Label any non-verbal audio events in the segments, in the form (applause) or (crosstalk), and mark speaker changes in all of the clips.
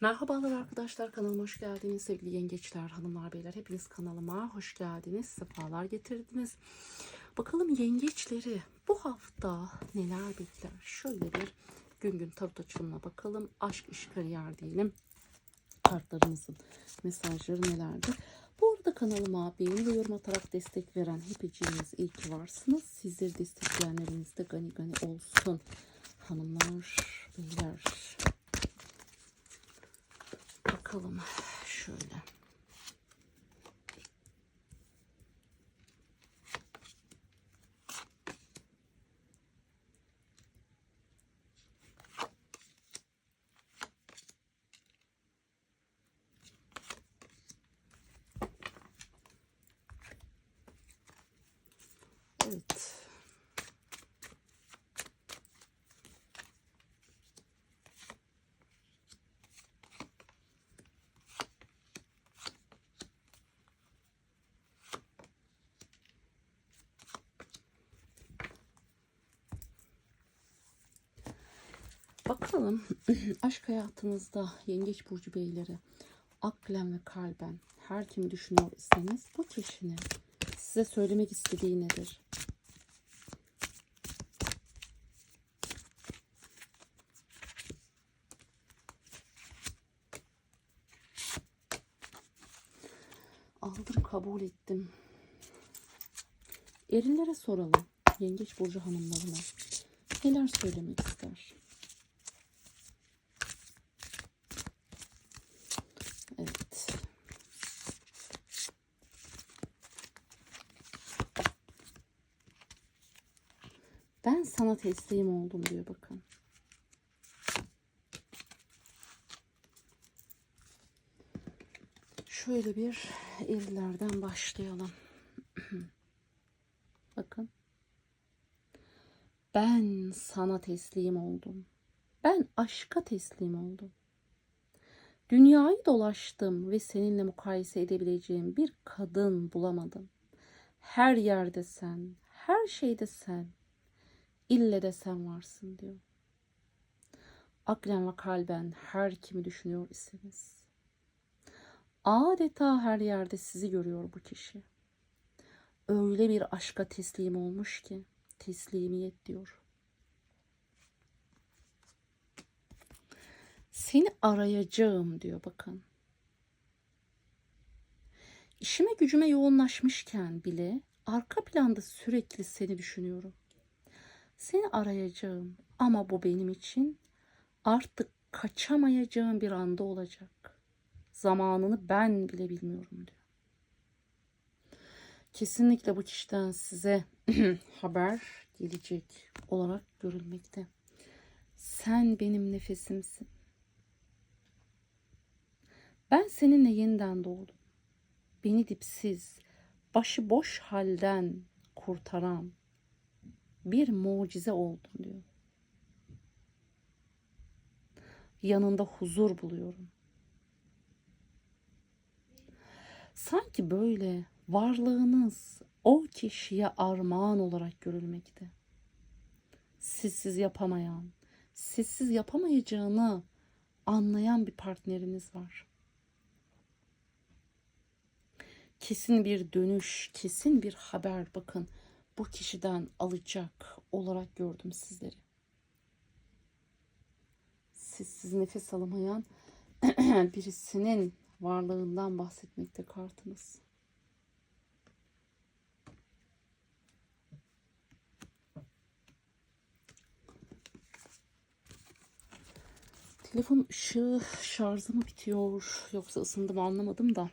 Speaker 1: Merhabalar arkadaşlar kanalıma hoş geldiniz. Sevgili yengeçler hanımlar beyler hepiniz kanalıma hoş geldiniz sefalar getirdiniz. Bakalım yengeçleri bu hafta neler bekler? Şöyle bir gün gün tarot açılımına bakalım. Aşk iş kariyer diyelim. Kartlarımızın mesajları nelerdir? Bu arada kanalıma beğeni ve yorum atarak destek veren hepiniz iyi ki varsınız. Sizleri destekleyenleriniz de gani gani olsun. Hanımlar beyler Bakalım şöyle. Bakalım aşk hayatınızda yengeç burcu beyleri aklen ve kalben her kimi düşünüyor iseniz bu kişinin size söylemek istediği nedir? Aldım kabul ettim. Erillere soralım. Yengeç burcu hanımlarına. Neler söylemek ister? Evet. Ben sana teslim oldum diyor bakın. Şöyle bir evlerden başlayalım. (clears throat) bakın. Ben sana teslim oldum. Ben aşka teslim oldum. Dünyayı dolaştım ve seninle mukayese edebileceğim bir kadın bulamadım. Her yerde sen, her şeyde sen, ille de sen varsın diyor. Aklen ve kalben her kimi düşünüyor iseniz. Adeta her yerde sizi görüyor bu kişi. Öyle bir aşka teslim olmuş ki teslimiyet diyor. Seni arayacağım diyor bakın. İşime gücüme yoğunlaşmışken bile arka planda sürekli seni düşünüyorum. Seni arayacağım ama bu benim için artık kaçamayacağım bir anda olacak. Zamanını ben bile bilmiyorum diyor. Kesinlikle bu kişiden size (clears throat) haber gelecek olarak görülmekte. Sen benim nefesimsin. Ben seninle yeniden doğdum. Beni dipsiz, başıboş halden kurtaran bir mucize oldun diyor. Yanında huzur buluyorum. Sanki böyle varlığınız o kişiye armağan olarak görülmekte. Sizsiz yapamayan, sizsiz yapamayacağını anlayan bir partneriniz var. kesin bir dönüş, kesin bir haber bakın bu kişiden alacak olarak gördüm sizleri. Sizsiz nefes alamayan (clears throat) birisinin varlığından bahsetmekte kartınız. Telefon ışığı şarjı mı bitiyor yoksa ısındı mı anlamadım da.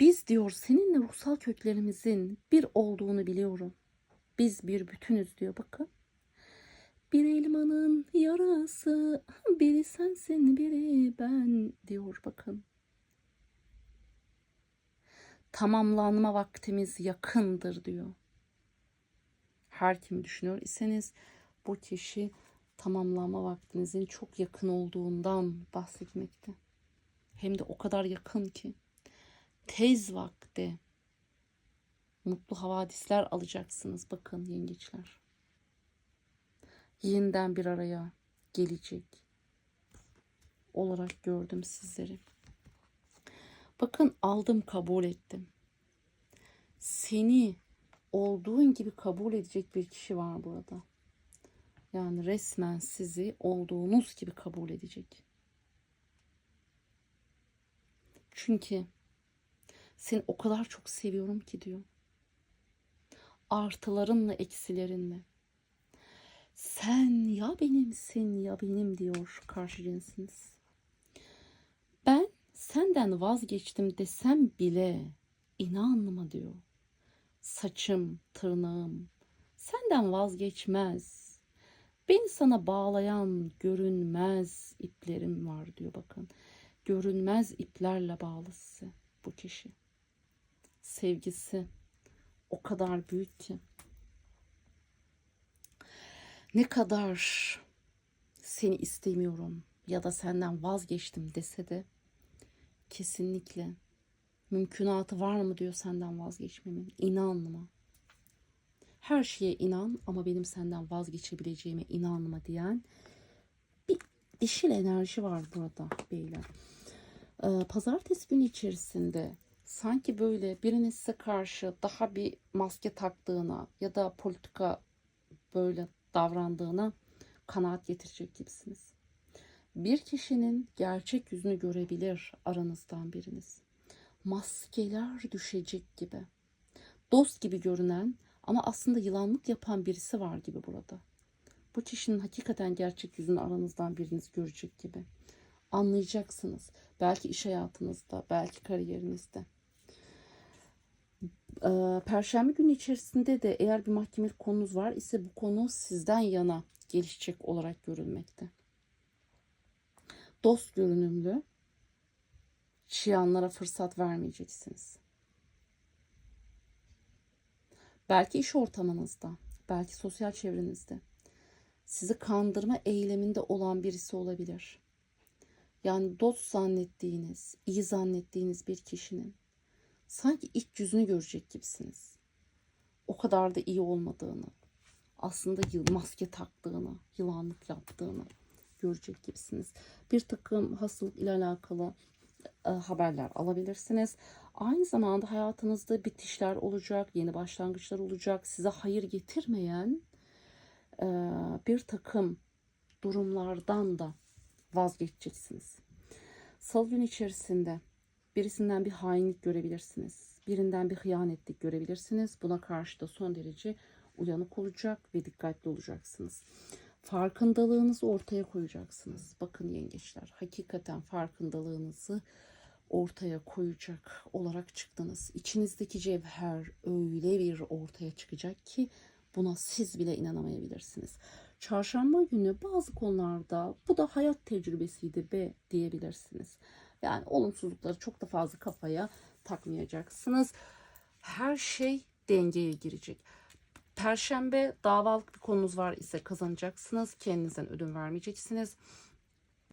Speaker 1: Biz diyor seninle ruhsal köklerimizin bir olduğunu biliyorum. Biz bir bütünüz diyor bakın. Bir elmanın yarası, biri sensin biri ben diyor bakın. Tamamlanma vaktimiz yakındır diyor. Her kim düşünüyor iseniz bu kişi tamamlanma vaktinizin çok yakın olduğundan bahsetmekte. Hem de o kadar yakın ki tez vakte mutlu havadisler alacaksınız. Bakın yengeçler. Yeniden bir araya gelecek. olarak gördüm sizleri. Bakın aldım kabul ettim. Seni olduğun gibi kabul edecek bir kişi var burada. Yani resmen sizi olduğunuz gibi kabul edecek. Çünkü seni o kadar çok seviyorum ki diyor. Artılarınla eksilerinle. Sen ya benimsin ya benim diyor karşı cinsiniz. Ben senden vazgeçtim desem bile inanma diyor. Saçım, tırnağım senden vazgeçmez. Beni sana bağlayan görünmez iplerim var diyor bakın. Görünmez iplerle bağlı size bu kişi. Sevgisi o kadar büyük ki. Ne kadar seni istemiyorum ya da senden vazgeçtim dese de kesinlikle mümkünatı var mı diyor senden vazgeçmemin. İnanma. Her şeye inan ama benim senden vazgeçebileceğime inanma diyen bir dişil enerji var burada beyler. Ee, pazartesi günü içerisinde sanki böyle birinin size karşı daha bir maske taktığına ya da politika böyle davrandığına kanaat getirecek gibisiniz. Bir kişinin gerçek yüzünü görebilir aranızdan biriniz. Maskeler düşecek gibi. Dost gibi görünen ama aslında yılanlık yapan birisi var gibi burada. Bu kişinin hakikaten gerçek yüzünü aranızdan biriniz görecek gibi. Anlayacaksınız. Belki iş hayatınızda, belki kariyerinizde. Perşembe günü içerisinde de eğer bir mahkemelik konunuz var ise bu konu sizden yana gelişecek olarak görülmekte. Dost görünümlü, çıyanlara fırsat vermeyeceksiniz. Belki iş ortamınızda, belki sosyal çevrenizde sizi kandırma eyleminde olan birisi olabilir. Yani dost zannettiğiniz, iyi zannettiğiniz bir kişinin sanki iç yüzünü görecek gibisiniz. O kadar da iyi olmadığını, aslında maske taktığını, yılanlık yaptığını görecek gibisiniz. Bir takım hastalık ile alakalı e, haberler alabilirsiniz. Aynı zamanda hayatınızda bitişler olacak, yeni başlangıçlar olacak. Size hayır getirmeyen e, bir takım durumlardan da vazgeçeceksiniz. Salı gün içerisinde birisinden bir hainlik görebilirsiniz. Birinden bir hıyanetlik görebilirsiniz. Buna karşı da son derece uyanık olacak ve dikkatli olacaksınız. Farkındalığınızı ortaya koyacaksınız. Bakın yengeçler, hakikaten farkındalığınızı ortaya koyacak olarak çıktınız. İçinizdeki cevher öyle bir ortaya çıkacak ki buna siz bile inanamayabilirsiniz. Çarşamba günü bazı konularda bu da hayat tecrübesiydi be diyebilirsiniz. Yani olumsuzlukları çok da fazla kafaya takmayacaksınız. Her şey dengeye girecek. Perşembe davalık bir konunuz var ise kazanacaksınız. Kendinizden ödün vermeyeceksiniz.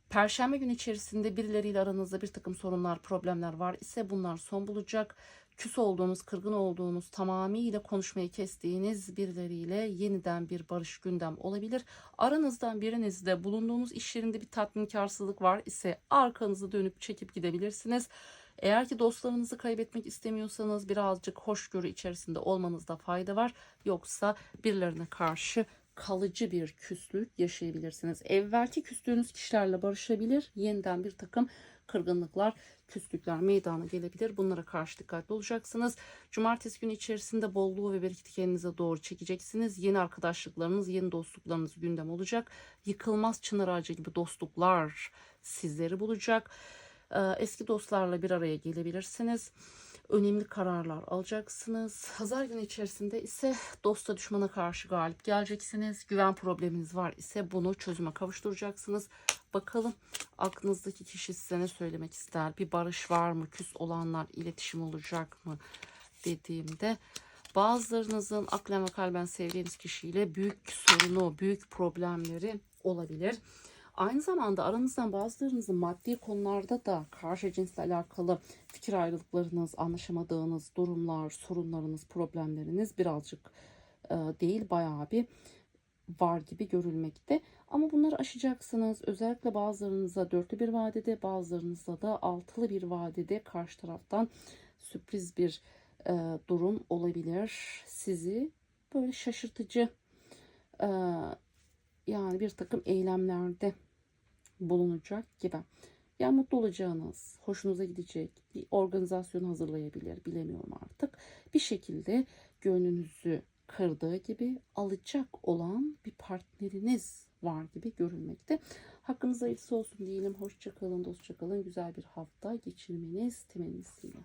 Speaker 1: Perşembe günü içerisinde birileriyle aranızda bir takım sorunlar, problemler var ise bunlar son bulacak. Küs olduğunuz, kırgın olduğunuz, tamamıyla konuşmayı kestiğiniz birileriyle yeniden bir barış gündem olabilir. Aranızdan birinizde bulunduğunuz iş yerinde bir tatminkarsızlık var ise arkanızı dönüp çekip gidebilirsiniz. Eğer ki dostlarınızı kaybetmek istemiyorsanız birazcık hoşgörü içerisinde olmanızda fayda var. Yoksa birilerine karşı kalıcı bir küslük yaşayabilirsiniz. Evvelki küstüğünüz kişilerle barışabilir. Yeniden bir takım kırgınlıklar, küslükler meydana gelebilir. Bunlara karşı dikkatli olacaksınız. Cumartesi günü içerisinde bolluğu ve bereketi kendinize doğru çekeceksiniz. Yeni arkadaşlıklarınız, yeni dostluklarınız gündem olacak. Yıkılmaz çınar ağacı gibi dostluklar sizleri bulacak. Ee, eski dostlarla bir araya gelebilirsiniz. Önemli kararlar alacaksınız. Pazar günü içerisinde ise dosta düşmana karşı galip geleceksiniz. Güven probleminiz var ise bunu çözüme kavuşturacaksınız. Bakalım aklınızdaki kişi size ne söylemek ister? Bir barış var mı? Küs olanlar iletişim olacak mı? Dediğimde bazılarınızın aklen ve kalben sevdiğiniz kişiyle büyük sorunu, büyük problemleri olabilir. Aynı zamanda aranızdan bazılarınızın maddi konularda da karşı cinsle alakalı fikir ayrılıklarınız, anlaşamadığınız durumlar, sorunlarınız, problemleriniz birazcık e, değil bayağı bir var gibi görülmekte. Ama bunları aşacaksınız. Özellikle bazılarınıza dörtlü bir vadede, bazılarınıza da altılı bir vadede karşı taraftan sürpriz bir e, durum olabilir. Sizi böyle şaşırtıcı e, yani bir takım eylemlerde bulunacak gibi. Yani mutlu olacağınız, hoşunuza gidecek bir organizasyon hazırlayabilir, bilemiyorum artık. Bir şekilde gönlünüzü kırdığı gibi alacak olan bir partneriniz var gibi görülmekte. Hakkınız hayırlısı olsun diyelim. Hoşçakalın, dostçakalın. Güzel bir hafta geçirmeniz temennisiyle.